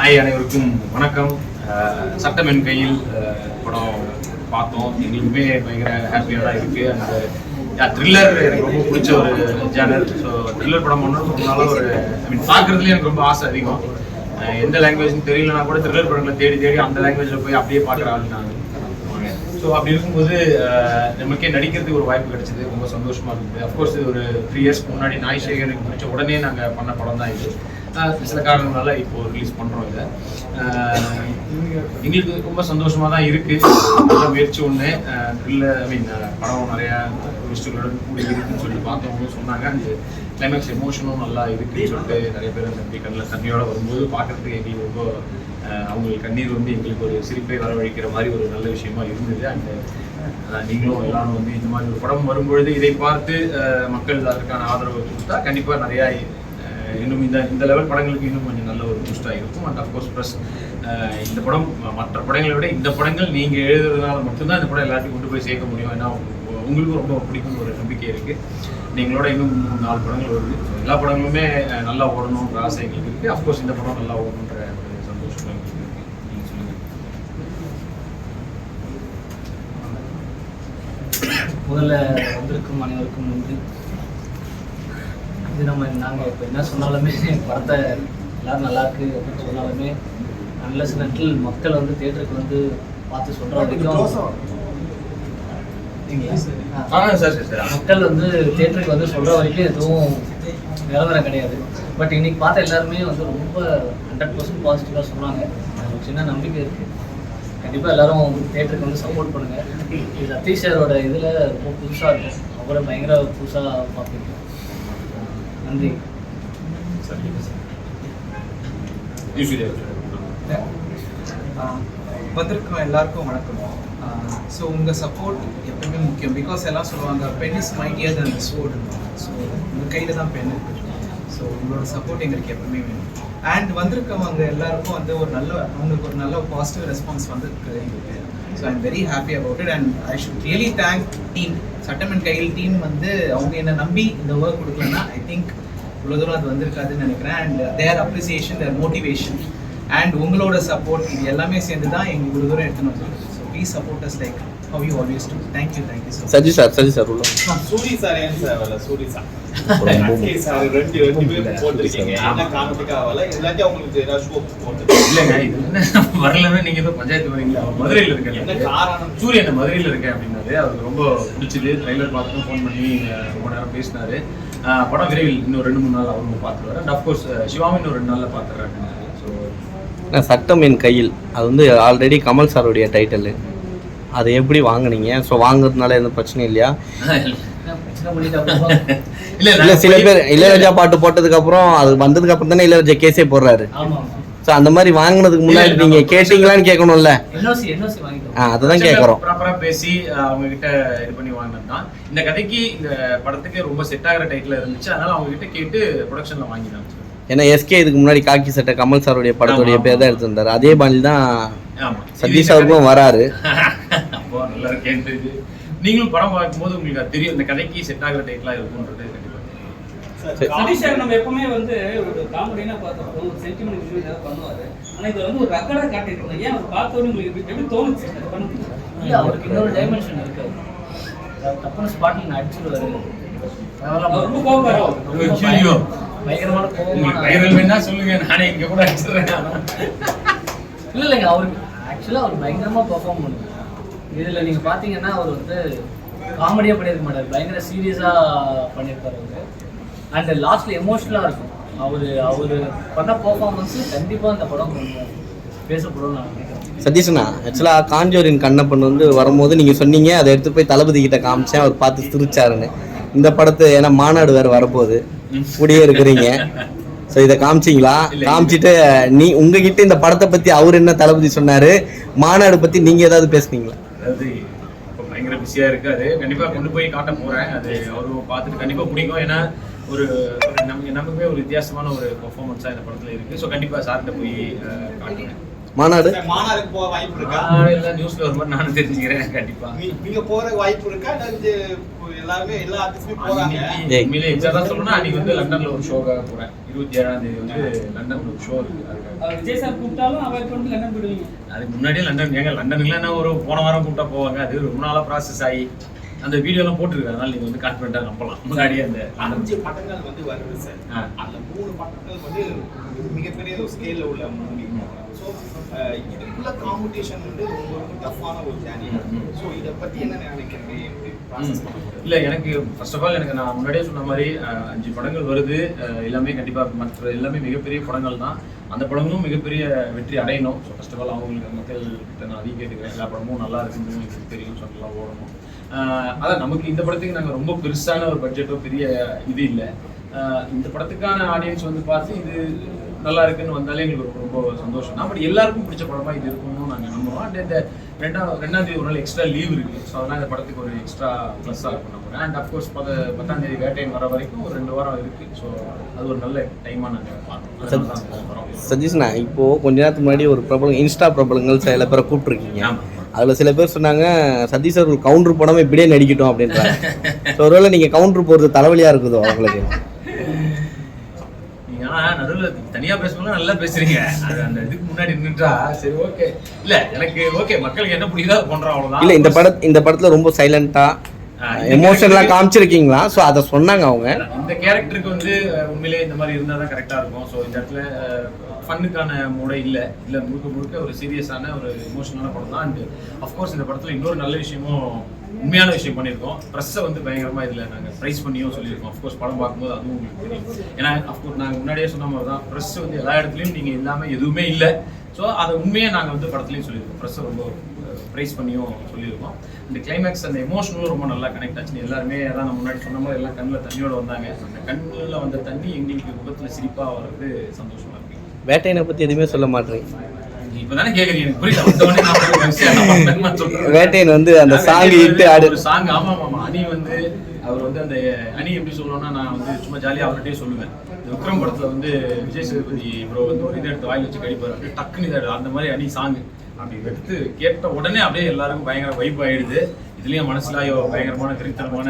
Hi அனைவருக்கும் வணக்கம். சட்டம் என் கையில் படம் பார்த்தோம். எங்களுக்குமே பயங்கர ஹாப்பியாக தான் இருக்குது அந்த த்ரில்லர் எனக்கு ரொம்ப பிடிச்ச ஒரு ஜேனல் ஸோ த்ரில்லர் படம் பண்ணணும் ரொம்ப நாளாக ஒரு ஐ மீன் பார்க்குறதுலேயே எனக்கு ரொம்ப ஆசை அதிகம். எந்த லாங்குவேஜ்னு தெரியலனா கூட த்ரில்லர் படங்களை தேடி தேடி அந்த லாங்குவேஜில் போய் அப்படியே பார்க்குற ஆள் நான். ஸோ அப்படி இருக்கும்போது நமக்கே நடிக்கிறதுக்கு ஒரு வாய்ப்பு கிடைச்சது. ரொம்ப சந்தோஷமா இருக்குது அஃப்கோர்ஸ் இது ஒரு த்ரீ இயர்ஸ்க்கு முன்னாடி நாய் சேகருக்கு பிடிச்ச உடனே நாங்கள் பண்ண படம் தான் இது. சில காரணங்களால இப்போ ரிலீஸ் பண்ணுறோம் இதை. எங்களுக்கு ரொம்ப சந்தோஷமாக தான் இருக்குது நல்ல முயற்சி ஒன்று இல்லை ஐ மீன் படம் நிறையா ட்விஸ்ட்டுகளுடன் கூடி இருக்குன்னு சொல்லி பார்த்தவங்களும் சொன்னாங்க. அந்த கிளைமேக்ஸ் எமோஷனும் நல்லா இருக்குன்னு சொல்லிட்டு நிறைய பேர் அந்த கண்ணில் தண்ணியோட வரும்போது பார்க்குறதுக்கு எங்களுக்கு ரொம்ப அவங்களுக்கு கண்ணீர் வந்து எங்களுக்கு ஒரு சிரிப்பை வரவழைக்கிற மாதிரி ஒரு நல்ல விஷயமா இருந்தது. அந்த நீங்களும் எல்லாரும் வந்து இந்த மாதிரி ஒரு படம் வரும்பொழுது இதை பார்த்து மக்கள் அதற்கான ஆதரவு கொடுத்தா கண்டிப்பாக நிறையா இன்னும் இந்த இந்த லெவல் படங்களுக்கு இன்னும் கொஞ்சம் நல்ல ஒரு பூஸ்டாக இருக்கும். அண்ட் அஃப்கோர்ஸ் ப்ளஸ் இந்த படம் மற்ற படங்களை விட இந்த படங்கள் நீங்கள் எழுதுறதுனால மட்டும்தான் இந்த படம் எல்லாத்தையும் கொண்டு போய் சேர்க்க முடியும். ஏன்னா உங்களுக்கும் ரொம்ப பிடிக்கும் ஒரு நம்பிக்கை இருக்குது நீங்களோட இன்னும் மூணு நாலு படங்கள் வருது. எல்லா படங்களுமே நல்லா ஓடணுன்ற ஆசை எங்களுக்கு இருக்குது அஃப்கோர்ஸ் இந்த படம் நல்லா ஓடணுன்ற ஒரு சந்தோஷம் எங்களுக்கு இருக்குது நீங்கள் சொல்லுங்கள் முதல்ல வந்திருக்கும் அனைவருக்கும் நன்றி. இது நம்ம நாங்கள் இப்போ என்ன சொன்னாலுமே படத்தை எல்லாரும் நல்லா இருக்கு அப்படின்னு சொன்னாலுமே அன்லஸ் நட்டில் மக்கள் வந்து தேட்டருக்கு வந்து பார்த்து சொல்கிற வரைக்கும் மக்கள் வந்து தேட்டருக்கு வந்து சொல்கிற வரைக்கும் எதுவும் நிலவரம் கிடையாது. பட் இன்னைக்கு பார்த்த எல்லாருமே வந்து ரொம்ப ஹண்ட்ரட் பர்சன்ட் பாசிட்டிவாக சொன்னாங்க. ஒரு சின்ன நம்பிக்கை இருக்குது கண்டிப்பாக எல்லாரும் தேட்டருக்கு வந்து சப்போர்ட் பண்ணுங்கள் இது சதீஷ் சாரோட இதில் ரொம்ப புதுசாக இருக்கும். அவரை பயங்கர புதுசாக பார்ப்பீங்க. நன்றி. வந்திருக்கும் எல்லாருக்கும் வணக்கம். ஸோ உங்கள் சப்போர்ட் எப்பவுமே முக்கியம். பிகாஸ் எல்லாம் சொல்லுவாங்க pen is mightier than sword so உங்கள் கையில் தான் பென் இருக்கு. ஸோ உங்களோட சப்போர்ட் எங்களுக்கு எப்பவுமே வேணும். அண்ட் வந்திருக்கவங்க எல்லாருக்கும் வந்து ஒரு நல்ல அவங்களுக்கு ஒரு நல்ல பாசிட்டிவ் ரெஸ்பான்ஸ் வந்திருக்கு எங்களுக்கு. So I'm very happy about it and I should really thank team சட்டமன் கையில் டீம் வந்து அவங்க என்னை நம்பி இந்த ஒர்க் கொடுக்கலன்னா ஐ திங்க் இவ்வளோ தூரம் அது வந்திருக்காதுன்னு நினைக்கிறேன். And their appreciation their motivation and உங்களோட சப்போர்ட் இது எல்லாமே சேர்ந்து தான் எங்க இவ்வளோ தூரம் எடுத்துன்னு வந்துருக்கு so please support us like how you always do thank you thank you so Saji sir Saji sir உள்ள சூரி சார் ஏன் சார் வரல சூரி சார்? அட்லி சார் ரெண்டு ரெண்டு பேரும் போட்டிருக்கீங்க. என்ன காரணத்துக்காக வரல இல்லாட்டி அவங்களுக்கு ஏதாவது ஷோ போட்டு இல்லைங்க இது என்ன வரலன்னா நீங்க ஏதோ பஞ்சாயத்து வரீங்களா அவர் மதுரையில் என்ன காரணம்? சூரியன் அந்த மதுரையில் இருக்கேன் அப்படின்னாரு. அவருக்கு ரொம்ப பிடிச்சது. ட்ரைலர் பார்த்துட்டு ஃபோன் பண்ணி ரொம்ப நேரம் பேசினாரு. படம் விரைவில் இன்னும் ரெண்டு மூணு நாள் அவரும் பார்த்துருவாரு அண்ட் அஃப்கோர்ஸ் சிவாமி இன்னும் ரெண்டு நாளில் பார்த்துறாரு ஸோ சட்டம் என் கையில். அது வந்து ஆல்ரெடி கமல் சாருடைய டைட்டில் அதை எப்படி வாங்குனீங்க? ஸோ வாங்குறதுனால எந்த இல்லையா பிரச்சனை அப்புறமா இல்ல இல்லை சில பேர் இளையராஜா பாட்டு போட்டதுக்கு அப்புறம் அது வந்ததுக்கு அப்புறம் தானே இளையராஜா கேஸே போடுறாரு. ஸோ அந்த மாதிரி வாங்குனதுக்கு முன்னாடி நீங்க கேட்டீங்களான்னு கேட்கணும்ல. என்ஓசி என்ஓசி வாங்கிட்டோம். ஆ அதை தான் கேட்குறோம். ப்ராப்பரா பேசி அவங்க கிட்ட இது பண்ணி வாங்கினது தான் இந்த கதைக்கு இந்த படத்துக்கு ரொம்ப செட் ஆகிற டைட்டில் இருந்துச்சு. அதனால அவங்க கிட்ட கேட்டு ப்ரொடக்ஷன்ல வாங்கினாங்க ஏன்னா எஸ்கே இதுக்கு முன்னாடி காக்கி சட்டை கமல் சாருடைய படத்துடைய பேர் தான். எடுத்திருந்தாரு. அதே பாணி தான் ஆமா. சதீஷ் அவர்களும் வராரு. நீங்களும் படம் பார்க்கும்போது உங்களுக்கு அது தெரியும். இந்த கதைக்கு செட் ஆகிற டைட்டிலாக இருக்கும்ன்றது கண்டிப்பா தெரியும். சதீஷ் சார் நம்ம எப்பவுமே வந்து ஒரு காமெடினா பார்த்துருக்கோம் ஒரு சென்டிமெண்ட் விஷயம் ஏதாவது பண்ணுவாரு. ஆனா இது வந்து ஒரு ரெக்கார்டா காட்டியிருக்கோம் ஏன் அவர் பார்த்தோன்னு உங்களுக்கு எப்படி- தோணுச்சு? அது பண்ண முடியும் இல்லை அவருக்கு இன்னொரு டைமென்ஷன் இருக்கு. தப்பான ஸ்பாட்டில் நான் அவர் ரொம்ப கோவக்காரர். பயங்கரமான உங்களுக்கு கோபம் வைரல் வேணா சொல்லுங்க நானே இங்க கூட அடிச்சிடுறேன் இல்லை இல்லைங்க அவருக்கு ஆக்சுவலாக அவர் பயங்கரமாக பெர்ஃபார்ம் பண்ணுவார். இதில் நீங்கள் பார்த்தீங்கன்னா அவர் வந்து காமெடியாக பண்ணியிருக்க மாட்டார். பயங்கர சீரியஸாக பண்ணியிருப்பார் அவர். அண்ட் லாஸ்ட்டில் எமோஷ்னலாக இருக்கும். அவர் அவர் பண்ண பெர்ஃபார்மன்ஸு கண்டிப்பாக அந்த படம் கொஞ்சம் பேசப்படும் நான் நினைக்கிறேன். சதீஷ்ண்ணா ஆக்சுவலாக காஞ்சோரின் கண்ணப்பன் வந்து வரும்போது நீங்கள் சொன்னீங்க அதை எடுத்து போய் தளபதி கிட்ட காமிச்சேன் அவர் பார்த்து சிரிச்சாருன்னு. இந்த படத்தை ஏன்னா மாநாடு வேறு வரப்போகுது. கூடயே இருக்கிறீங்க. ஸோ இதை காமிச்சிங்களா. காமிச்சிட்டு நீ உங்ககிட்ட இந்த படத்தை பற்றி அவர் என்ன தளபதி சொன்னாரு? மாநாடு பற்றி நீங்கள் ஏதாவது பேசுனீங்களா? அதாவது இப்போ பயங்கர பிஸியா இருக்காரு. கண்டிப்பா கொண்டு போய் காட்ட போறேன். அது அவரும் பார்த்துட்டு கண்டிப்பா பிடிக்கும். ஏன்னா ஒரு நமக்கு நமக்குமே ஒரு வித்தியாசமான ஒரு பெர்ஃபார்மன்ஸாக இந்த படத்துல இருக்கு. ஸோ கண்டிப்பா சார்கிட்ட போய் அஹ், காட்டுவேன் மாநாடு? மாநாடுக்கு போக வாய்ப்பு இருக்கா? எல்லாம் நியூஸ்ல வரும்போது நானும் தெரிஞ்சுக்கிறேன் கண்டிப்பா. நீங்க போற வாய்ப்பு இருக்கா? எல்லாருமே எல்லா ஆர்டிஸ்டுமே போறாங்க. உண்மையிலே எக்ஸாக்டா சொல்லணும்னா அன்னைக்கு வந்து லண்டன்ல ஒரு ஷோக்காக போறேன். இருபத்தி ஏழாம் தேதி வந்து லண்டன்ல ஒரு ஷோ இருக்கு. விஜய் சார் கூப்பிட்டாலும் அவாய்ட் பண்ணிட்டு லண்டன் போயிடுவீங்க அதுக்கு முன்னாடியே லண்டன் ஏங்க லண்டனுக்குலாம் என்ன ஒரு போன வாரம் கூப்பிட்டா போவாங்க? அது ரொம்ப நாளா ப்ராசஸ் ஆகி அந்த வீடியோலாம் போட்டிருக்கு அதனால நீங்க வந்து கான்ஃபிடென்ட்டா நம்பலாம். முன்னாடியே அந்த அஞ்சு படங்கள் வந்து வருது சார். அதுல மூணு படங்கள் வந்து மிகப்பெரிய ஒரு ஸ்கேல்ல உள்ள மூவி இதுக்குள்ள காம்படிஷன் வந்து ரொம்ப ரொம்ப டஃப்பான ஒரு ஜேர்னி. ஸோ இதை பத்தி என்ன நினைக்கிறீங்க? இல்ல எனக்கு ஃபர்ஸ்ட் ஆஃப் ஆல் எனக்கு நான் முன்னாடியே சொன்ன மாதிரி அஞ்சு படங்கள் வருது. எல்லாமே கண்டிப்பா மற்ற எல்லாமே மிகப்பெரிய படங்கள் தான். அந்த படங்களும் மிகப்பெரிய வெற்றி அடையணும். ஸோ ஃபர்ஸ்ட் ஆஃப் ஆல் அவங்களுக்கு மக்கள் கிட்ட நான் அதிகம் கேட்டுக்கிறேன் எல்லா படமும் நல்லா இருக்குன்னு எனக்கு தெரியும் நல்லா ஓடணும். அதான் நமக்கு இந்த படத்துக்கு நாங்கள் ரொம்ப பெருசான ஒரு பட்ஜெட்டோ பெரிய இது இல்லை. இந்த படத்துக்கான ஆடியன்ஸ் வந்து பார்த்து இது நல்லா இருக்குன்னு வந்தாலே எங்களுக்கு ரொம்ப சந்தோஷம். தான் பட் எல்லாருக்கும் பிடிச்ச படமா இது இருக்கும்னு நாங்கள் நம்புறோம். அண்ட் இந்த ரெண்டாம் ரெண்டாம் தேதி ஒரு நாள் எக்ஸ்ட்ரா லீவ் இருக்கு. ஸோ அதெல்லாம் இந்த படத்துக்கு ஒரு எக்ஸ்ட்ரா ப்ளஸ்ஸாக இருக்கும் நம்புறேன். அண்ட் அஃப்கோர்ஸ் பத பத்தாம் தேதி வேட்டையன் வர வரைக்கும் ஒரு ரெண்டு வாரம் இருக்கு. ஸோ அது ஒரு நல்ல டைமாக நாங்கள் பார்க்கணும் அதனால. சதீஷ்ண்ணா இப்போ கொஞ்ச நேரத்துக்கு முன்னாடி ஒரு பிரபலம் இன்ஸ்டா பிரபலங்கள் சில பேரை கூப்பிட்டுருக்கீங்க. அதுல சில பேர் சொன்னாங்க சதீஷ் சார் ஒரு கவுண்டர் போடாம இப்படியே நடிக்கட்டும் அப்படின்றாங்க. ஸோ ஒருவேளை நீங்க கவுண்டர் போறது தலைவலியா இருக்குதோ அவங்களுக்கு? நீங்க ஆனா நடுவில் தனியா பேசணும்னா நல்லா பேசுறீங்க. அது அந்த இதுக்கு முன்னாடி நின்றுட்டா சரி ஓகே இல்ல எனக்கு ஓகே மக்களுக்கு என்ன பிடிக்குதோ பண்றோம் அவ்வளவுதான். இல்ல இந்த பட இந்த படத்துல ரொம்ப சைலண்டா எமோஷனலாம் காமிச்சிருக்கீங்களா? ஸோ அதை சொன்னாங்க அவங்க. இந்த கேரக்டருக்கு வந்து உண்மையிலேயே இந்த மாதிரி இருந்தால் தான் கரெக்டாக இருக்கும். ஸோ இந்த இடத்துல ஃபன்னுக்கான மூடை இல்லை. இல்லை முழுக்க முழுக்க ஒரு சீரியஸான ஒரு இமோஷனலான படம் தான். அண்ட் அஃப்கோர்ஸ் இந்த படத்தில் இன்னொரு நல்ல விஷயமும் உண்மையான விஷயம் பண்ணியிருக்கோம். ப்ரெஸ்ஸை வந்து பயங்கரமாக இதில் நாங்கள் ப்ரைஸ் பண்ணியும் சொல்லியிருக்கோம். அஃப்கோர்ஸ் படம் பார்க்கும்போது அதுவும் உங்களுக்கு தெரியும். ஏன்னா அஃப்கோர்ஸ் நாங்கள் முன்னாடியே சொன்ன மாதிரி தான் ப்ரெஸ் வந்து எல்லா இடத்துலையும் நீங்கள் இல்லாமல் எதுவுமே இல்லை. ஸோ அதை உண்மையை நாங்கள் வந்து படத்துலையும் சொல்லியிருக்கோம். ப்ரெஸ்ஸை ரொம்ப ப்ரைஸ் பண்ணியும் சொல்லியிருக்கோம். இந்த கிளைமேக்ஸ் அந்த எமோஷனலும் ரொம்ப நல்லா கனெக்ட் ஆச்சு. எல்லாருமே அதான் நம்ம முன்னாடி சொன்ன மாதிரி எல்லாம் கண்ணில் தண்ணியோட வந்தாங்க. அந்த கண்ணில் வந்த தண்ணி எங்களுக்கு முகத்தில் சிரிப்பாக வர்றது சந்தோஷமாக இருக்கு. வேட்டையினை பற்றி எதுவுமே சொல்ல மாட்டேங்க இப்போ தானே கேட்குறீங்க எனக்கு புரியல. வந்தவொடனே நான். வேட்டையன் வந்து அந்த சாங் இட்டு ஆடு. ஒரு சாங் ஆமா ஆமா அணி வந்து அவர் வந்து அந்த அணி எப்படி சொல்லணும்னா நான் வந்து சும்மா ஜாலியா அவர்கிட்டயே சொல்லுவேன். இந்த விக்ரம் படத்துல வந்து விஜய் சேதுபதி ப்ரோ வந்து ஒரு இதை எடுத்து வாயில் வச்சு கடிப்பாரு. அப்படியே டக்குன்னு இதை அந்த மாதிரி அணி சாங் அப்படி எடுத்து கேட்ட உடனே அப்படியே எல்லாருக்கும் பயங்கர வைப் ஆயிடுது. இதுலயும் மனசுல பயங்கரமான கிரித்தனமான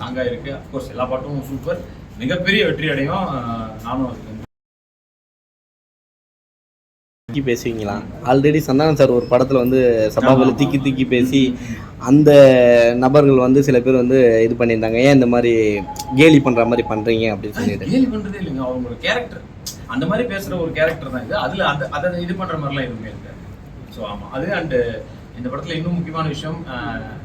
சாங்கா இருக்கு. அப்கோர்ஸ் எல்லா பாட்டும் சூப்பர் மிகப்பெரிய வெற்றி அடையும். நானும் அதுக்கு திக்கி பேசுவீங்களா? ஆல்ரெடி சந்தானம் சார் ஒரு படத்துல வந்து சபாபதியில் திக்கி திக்கி பேசி அந்த நபர்கள் வந்து சில பேர் வந்து இது பண்ணியிருந்தாங்க. ஏன் இந்த மாதிரி கேலி பண்ற மாதிரி பண்றீங்க அப்படின்னு சொல்லிட்டு. கேலி பண்றதே இல்லைங்க. அவங்களோட கேரக்டர் அந்த மாதிரி பேசுற ஒரு கேரக்டர் தான் இது. அதுல அந்த அதை இது பண்ற மாதிரிலாம் எதுவுமே இருக்காது ஸோ ஆமா. அது அண்ட் இந்த படத்துல இன்னும் முக்கியமான விஷயம்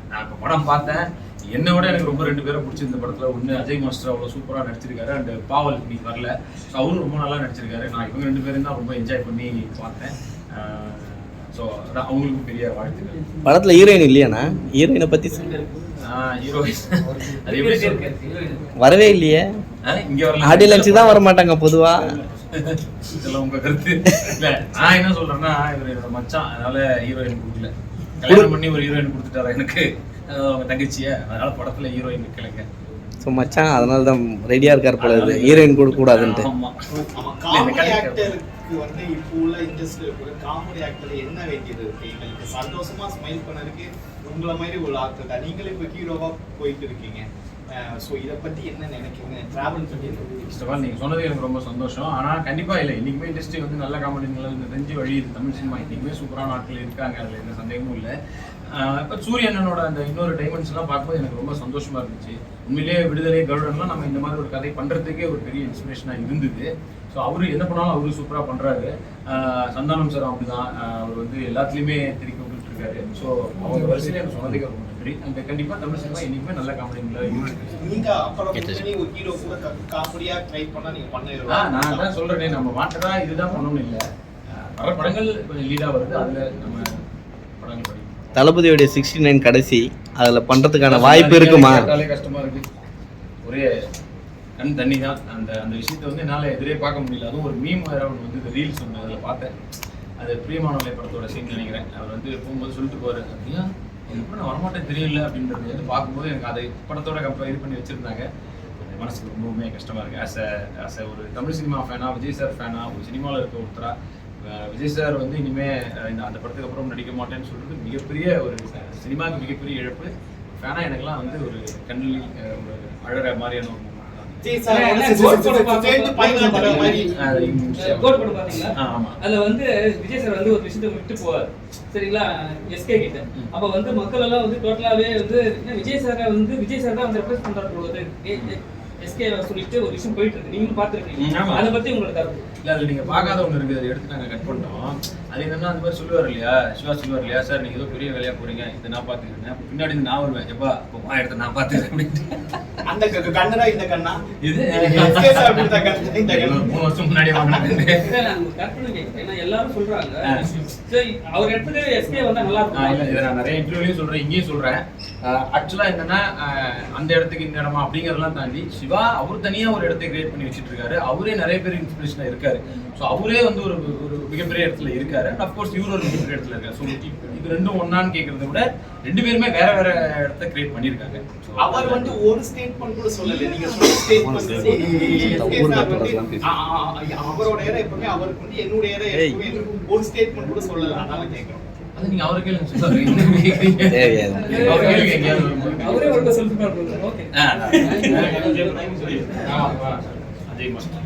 நான் இப்போ படம் பார்த்தேன். என்னை விட எனக்கு ரொம்ப ரெண்டு பேரை பிடிச்சி இந்த படத்துல ஒன்று அஜய் மாஸ்டர் அவ்வளோ சூப்பரா நடிச்சிருக்காரு அண்ட் பாவல் இன்னைக்கு வரல. ஸோ அவரும் ரொம்ப நல்லா நடிச்சிருக்காரு. நான் இவங்க ரெண்டு பேரும் தான் ரொம்ப என்ஜாய் பண்ணி பார்த்தேன். ஸோ அவங்களுக்கும் பெரிய வாழ்த்துக்கள். படத்துல ஹீரோயின் இல்லையாண்ணா? ஹீரோயினை சொல்றது? வரவே இல்லையே. ஆ, இங்க வரல. ஆடியோ லஞ்சுக்கு தான் வர மாட்டாங்க பொதுவா. இதெல்லாம் உங்க கருத்து. இல்ல நான் என்ன சொல்றேன்னா இவர் என்னோட மச்சான் அதனால ஹீரோயின் கொடுக்கல. கல்யாணம் பண்ணி ஒரு ஹீரோயின் கொடுத்துட்டாரா எனக்கு? அவங்க தங்கச்சிய. அதனால படத்துல ஹீரோயின் வைக்கலைங்க ஸோ மச்சான் அதனால தான் ரெடியா இருக்கார் போல இருக்குது ஹீரோயின் கொடுக்க கூடாதுன்ட்டு. வந்து இப்போ உள்ள இண்டஸ்ட்ரியில் இருக்கிற காமெடி ஆக்டர் என்ன வேண்டியது இருக்கு? எங்களுக்கு சந்தோஷமா ஸ்மைல் பண்ணதுக்கு உங்களை மாதிரி ஒரு ஆக்டர் தான் நீங்களும் இப்போ ஹீரோவா போயிட்டு இருக்கீங்க. ஸோ இதை பற்றி என்ன நினைக்கிறீங்க? ட்ராவல் பற்றி என்ன நீங்கள் ஃபர்ஸ்ட் ஆஃப் ஆல் சொன்னது எனக்கு ரொம்ப சந்தோஷம். ஆனால் கண்டிப்பாக இல்லை. இன்றைக்குமே இண்டஸ்ட்ரி வந்து நல்ல காமெடிகள் இந்த தெரிஞ்சு வழியுது தமிழ் சினிமா இன்னைக்குமே சூப்பரான ஆட்கள் இருக்காங்க. அதில் எந்த சந்தேகமும் இல்லை. இப்போ சூரியனோட அந்த இன்னொரு டைமென்ஷன்லாம் பார்க்கும்போது எனக்கு ரொம்ப சந்தோஷமாக இருந்துச்சு. உண்மையிலேயே விடுதலை கருடன்லாம் நம்ம இந்த மாதிரி ஒரு கதை பண்ணுறதுக்கே ஒரு பெரிய இன்ஸ்பிரேஷனாக இருந்தது. ஸோ அவர் என்ன பண்ணாலும் அவரு சூப்பராக பண்ணுறாரு சந்தானம் சார் அப்படிதான் தான் அவர் வந்து எல்லாத்துலேயுமே திருப்பி விட்டுருக்காரு ஸோ அவங்க வரிசையில் எனக்கு சொன்னதுக்கு ரொம்ப அந்த கண்டிப்பா தமிழ் சினிமா இன்னைக்குமே நல்ல காமெடிங்களா நீங்க அப்புறம் முன்னாடி ஒரு ஹீரோ கூட காமெடியா ட்ரை பண்ணா நீங்க ஆ, பண்ணிடுவாங்க நான் தான் சொல்றேனே நம்ம மாற்றதா இதுதான் பண்ணணும் இல்ல. வர படங்கள் கொஞ்சம் லீடா வருது அதுல நம்ம படங்கள் படிக்கணும் தளபதியோடைய சிக்ஸ்டி நைன் கடைசி அதுல பண்றதுக்கான வாய்ப்பு இருக்குமா? கேட்டாலே கஷ்டமா இருக்கு. ஒரே கண் தண்ணி தான் அந்த அந்த விஷயத்தை வந்து என்னால எதிரே பார்க்க முடியல. அதுவும் ஒரு மீம் வேற ஒன்று வந்து ரீல்ஸ் ஒன்று அதில் பார்த்தேன். அது பிரியமானவளை படத்தோட சீன் நினைக்கிறேன். அவர் வந்து போகும்போது சொல்லிட்டு போறாரு ஐயா இது எப்படி வரமாட்டேன் தெரியல அப்படின்றது வந்து பார்க்கும்போது எனக்கு அதை படத்தோட கம்பேர் இது பண்ணி வச்சிருந்தாங்க. அது மனசுக்கு ரொம்பவுமே கஷ்டமா இருக்கு. ஆஸ் அ ஆஸ் அ ஒரு தமிழ் சினிமா ஃபேனா விஜய் சார் ஃபேனா ஒரு சினிமாவில் இருக்க ஒருத்தரா விஜய் சார் வந்து இனிமே இந்த அந்த படத்துக்கு அப்புறம் நடிக்க மாட்டேன்னு சொல்றது மிகப்பெரிய ஒரு சினிமாவுக்கு மிகப்பெரிய இழப்பு. ஃபேனா எனக்குலாம் வந்து ஒரு கண்ணில் ஒரு அழற மாதிரியான ஒரு கோட் பாத்தீங்களா. அதுல வந்து விஜய் சார் வந்து ஒரு விஷயத்தை விட்டு போவார். சரிங்களா? எஸ்கே கிட்ட. அப்ப வந்து மக்கள் எல்லாம் வந்து டோட்டலாவே வந்து விஜய் சாரை வந்து விஜய் சார் தான் வந்து ரெப்ரஸ் பண்றாரு எஸ்கே சொல்லிட்டு ஒரு விஷயம் போயிட்டு இருக்கு நீங்களும் பாத்துருக்கீங்க ஆமா. அதை பத்தி உங்களோட கருத்து. இல்ல அதுல நீங்க பார்க்காத ஒண்ணு இருக்கு அதை எடுத்து நாங்க கட் பண்ணிட்டோம். அது என்னன்னா அந்த மாதிரி சொல்லுவார் இல்லையா? சிவா சொல்லுவார் இல்லையா? சார் நீங்க ஏதோ பெரிய வேலையா போறீங்க. இதை நான் பாத்துக்கிறேன் பின்னாடி நான் வருவேன். எப்பா? இப்போ வா எடுத்து நான் பாத்துக்கிறேன் அப்படின்ட்டு. அந்த கண்ணடா இந்த கண்ணா? இது இந்த கண்ணா? மூணு வருஷம் முன்னாடி ஏன்னா எல்லாரும் சொல்றாங்க. அவர் இடத்துக்கு எஸ்கே வந்தா நல்லா ஆஹ் இல்ல இருக்கும் இதை நான் நிறைய இன்டர்வியூலையும் சொல்றேன் இங்கேயும் சொல்றேன். ஆக்சுவலா என்னன்னா அந்த இடத்துக்கு இந்த இடமா அப்படிங்கறதெல்லாம் தாண்டி சிவா அவர் தனியா ஒரு இடத்தை கிரியேட் பண்ணி வச்சிட்டு இருக்காரு அவரே நிறைய பேர் இன்ஸ்பிரேஷனா இருக்காரு. ஸோ அவரே வந்து ஒரு ஒரு மிகப்பெரிய இடத்துல இருக்காரு. அண்ட் அஃப்கோர்ஸ் இவர் ஒரு மிகப்பெரிய இடத்துல இருக்காரு. ஸோ இது ரெண்டும் ஒன்னான்னு கேட்கறத விட ரெண்டு பேருமே வேற வேற இடத்த கிரியேட் பண்ணியிருக்காங்க. அவர் வந்து ஒரு கூட சொல்லல. நீங்க சொன்ன ஸ்டேட்மெண்ட் சார் அவரோட இடம் எப்பவுமே அவருக்கு வந்து என்னுடைய எனக்கு ஒரு ஸ்டேட்மெண்ட் கூட சொல்லல. அதனால கேக்குறோம் அது நீங்க அவரு கேளுங்க? தெரியாது. அவரு கேளுங்க எங்கேயாவது வரும்போது. அவரே ஒரு ஓகே. ஆமா. அஜய் மாஸ்டர்